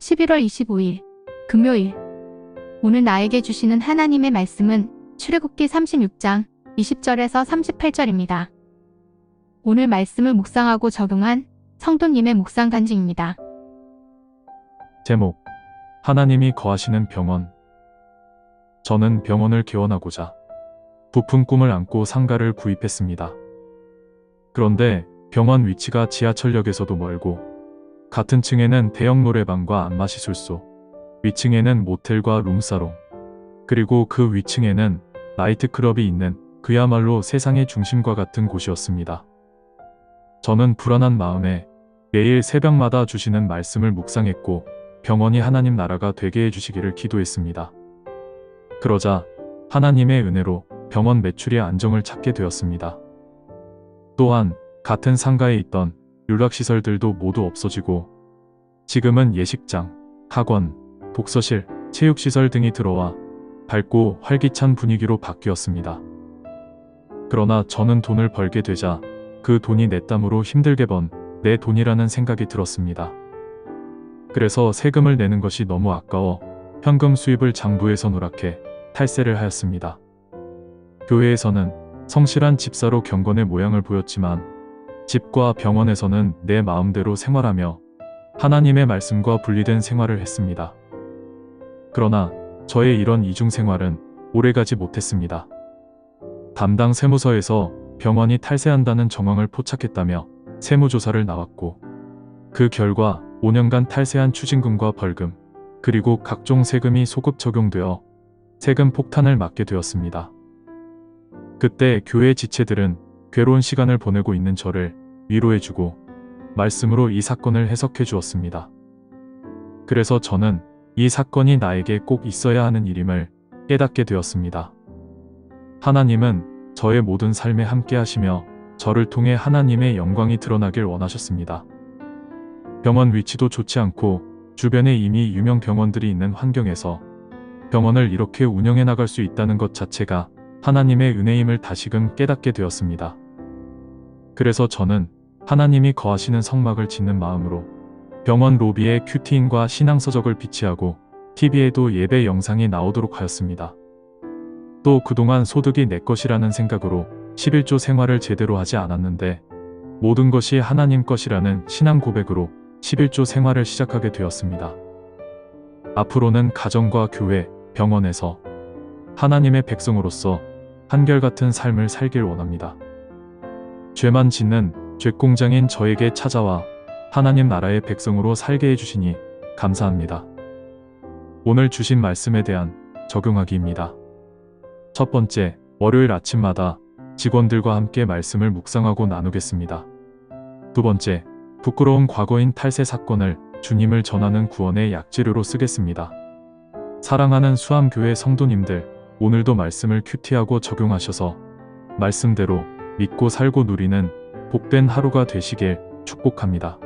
(11월 25일) 금요일 오늘 나에게 주시는 하나님의 말씀은 출애굽기 36장 20절에서 38절입니다. 오늘 말씀을 묵상하고 적용한 성도님의 묵상 간증입니다. 제목 하나님이 거하시는 병원 저는 병원을 개원하고자 부푼 꿈을 안고 상가를 구입했습니다. 그런데 병원 위치가 지하철역에서도 멀고 같은 층에는 대형 노래방과 안마시술소, 위층에는 모텔과 룸사롱, 그리고 그 위층에는 나이트클럽이 있는 그야말로 세상의 중심과 같은 곳이었습니다. 저는 불안한 마음에 매일 새벽마다 주시는 말씀을 묵상했고 병원이 하나님 나라가 되게 해주시기를 기도했습니다. 그러자 하나님의 은혜로 병원 매출이 안정을 찾게 되었습니다. 또한 같은 상가에 있던 윤락시설들도 모두 없어지고 지금은 예식장, 학원, 독서실, 체육시설 등이 들어와 밝고 활기찬 분위기로 바뀌었습니다. 그러나 저는 돈을 벌게 되자 그 돈이 내 땀으로 힘들게 번 내 돈이라는 생각이 들었습니다. 그래서 세금을 내는 것이 너무 아까워 현금 수입을 장부에서 누락해 탈세를 하였습니다. 교회에서는 성실한 집사로 경건의 모양을 보였지만 집과 병원에서는 내 마음대로 생활하며 하나님의 말씀과 분리된 생활을 했습니다. 그러나 저의 이런 이중 생활은 오래가지 못했습니다. 담당 세무서에서 병원이 탈세한다는 정황을 포착했다며 세무조사를 나왔고 그 결과 5년간 탈세한 추징금과 벌금 그리고 각종 세금이 소급 적용되어 세금 폭탄을 맞게 되었습니다. 그때 교회 지체들은 괴로운 시간을 보내고 있는 저를 위로해주고 말씀으로 이 사건을 해석해 주었습니다. 그래서 저는 이 사건이 나에게 꼭 있어야 하는 일임을 깨닫게 되었습니다. 하나님은 저의 모든 삶에 함께 하시며 저를 통해 하나님의 영광이 드러나길 원하셨습니다. 병원 위치도 좋지 않고 주변에 이미 유명 병원들이 있는 환경에서 병원을 이렇게 운영해 나갈 수 있다는 것 자체가 하나님의 은혜임을 다시금 깨닫게 되었습니다. 그래서 저는 하나님이 거하시는 성막을 짓는 마음으로 병원 로비에 큐티인과 신앙서적을 비치하고 TV에도 예배 영상이 나오도록 하였습니다. 또 그동안 소득이 내 것이라는 생각으로 11조 생활을 제대로 하지 않았는데 모든 것이 하나님 것이라는 신앙 고백으로 11조 생활을 시작하게 되었습니다. 앞으로는 가정과 교회, 병원에서 하나님의 백성으로서 한결같은 삶을 살길 원합니다. 죄만 짓는 죄공장인 저에게 찾아와 하나님 나라의 백성으로 살게 해주시니 감사합니다. 오늘 주신 말씀에 대한 적용하기입니다. 첫 번째, 월요일 아침마다 직원들과 함께 말씀을 묵상하고 나누겠습니다. 두 번째, 부끄러운 과거인 탈세 사건을 주님을 전하는 구원의 약재료로 쓰겠습니다. 사랑하는 수암교회 성도님들, 오늘도 말씀을 큐티하고 적용하셔서 말씀대로 믿고 살고 누리는 복된 하루가 되시길 축복합니다.